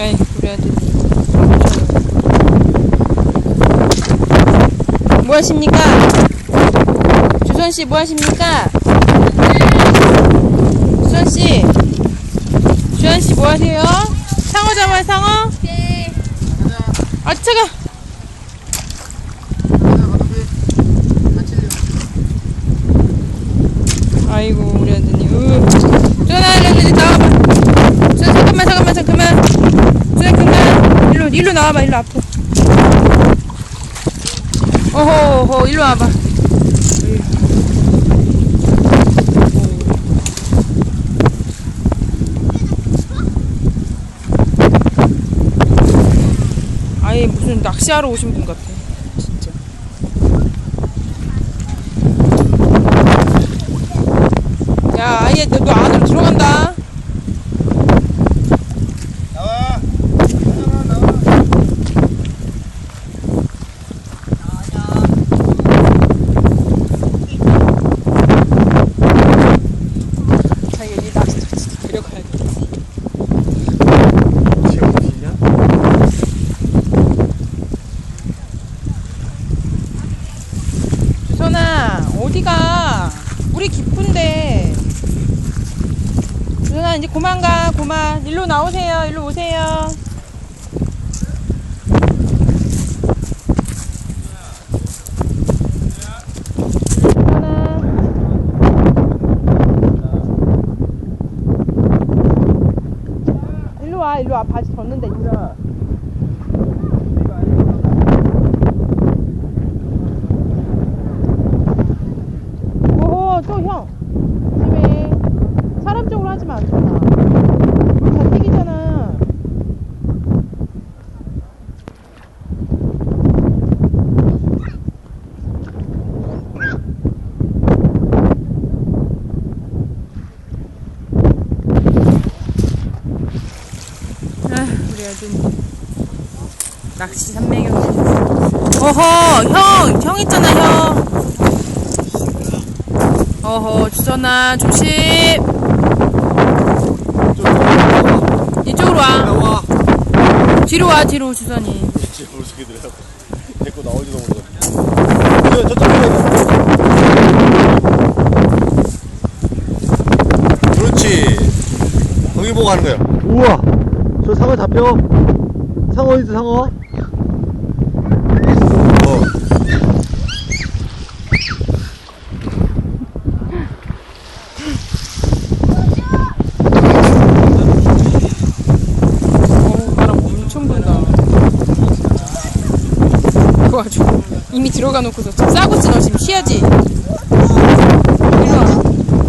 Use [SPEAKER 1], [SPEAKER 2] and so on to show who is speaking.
[SPEAKER 1] 에이, 우리 아들. 뭐 하십니까? 주선 씨, 뭐 하십니까? 주선 씨. 주한 씨, 뭐 하세요? 상어 잡아요, 상어?
[SPEAKER 2] 네.
[SPEAKER 1] 아, 차가. 아이고, 우리 아드님. 으. 주한아, 일로, 일로 나와봐. 주한, 잠깐만, 잠깐만, 잠깐만. 주한, 그만. 일로, 일로 나 와봐, 일로 앞으로. 어허, 어허, 일로 와봐. 아예 무슨 낚시하러 오신 분 같아. 진짜. 야, 아예 너, 너 안으로 들어간다.
[SPEAKER 3] 나와. 나와, 나와.
[SPEAKER 1] 자기 이 낚시 진짜 데려가야 돼.
[SPEAKER 3] 지금 어디냐?
[SPEAKER 1] 주선아, 어디가? 우리 깊은데. 주선아, 이제 그만 가, 그만. 일로 나오세요, 일로 오세요. 일로 와, 일로 와. 바지 젖는데, 일로 와. 또 형. 조심해. 사람 쪽으로 하지 마. 자택이잖아. 아, 우리 아들 낚시 삼매경 어허 형! 형 있잖아 형 어허 주선아 조심 이쪽으로 와
[SPEAKER 3] 나와.
[SPEAKER 1] 뒤로 와 뒤로 주선이
[SPEAKER 3] 지금 볼 새끼들이야. 내거 나오지도 못해. 저, 저쪽 가야 그렇지. 거기 보고 하는 거야. 우와. 저 상어 잡혀. 상어 어디 있어, 상어? 어.
[SPEAKER 1] 들어와줘. 이미 들어가 놓고서 싸고 지너 지금 쉬야지.